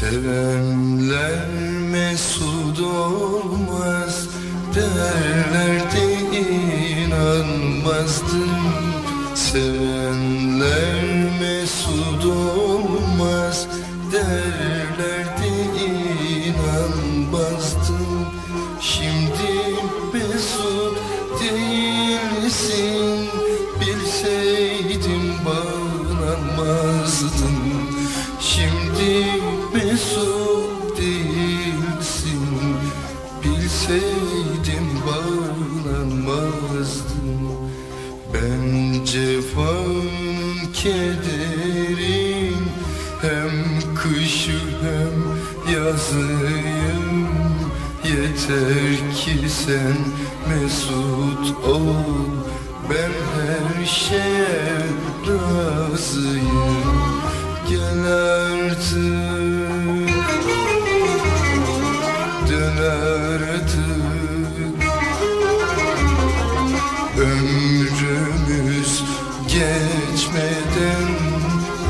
Sevenler mesut olmaz derlerdi inanmazdım. Sevenler mesut olmaz derlerdi inanmazdım. Şimdi mesut değilsin bilseydim bağlanmazdım. Şimdi kederin Hem kışı hem yazıyım. Yeter ki sen mesut ol Ben her şeye razıyım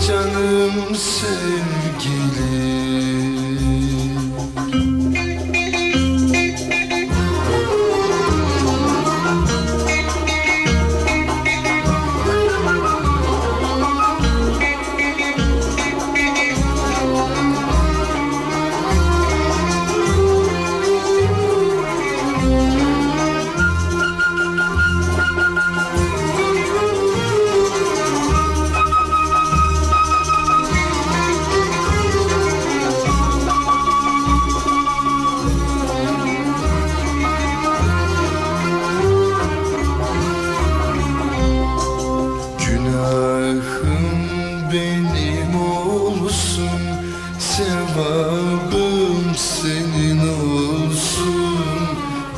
Canım sevgilim Günahım benim olsun Sevabım senin olsun.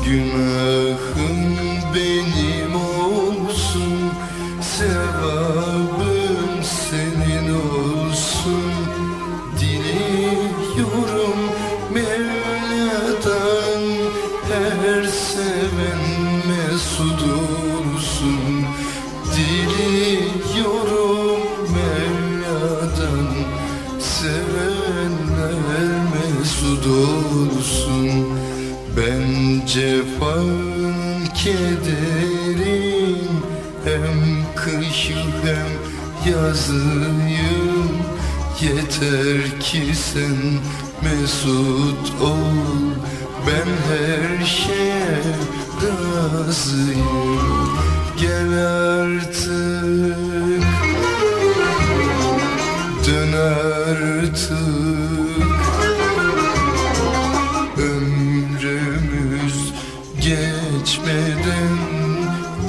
Günahım benim olsun Sevabım senin olsun. Diliyorum Mevla'dan Her seven olsun Ben cefanın kederin Hem kışı hem yazıyım. Yeter ki sen mesut ol Ben her şeye razıyım. Gel artık etmedim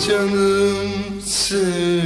canım sevgilim.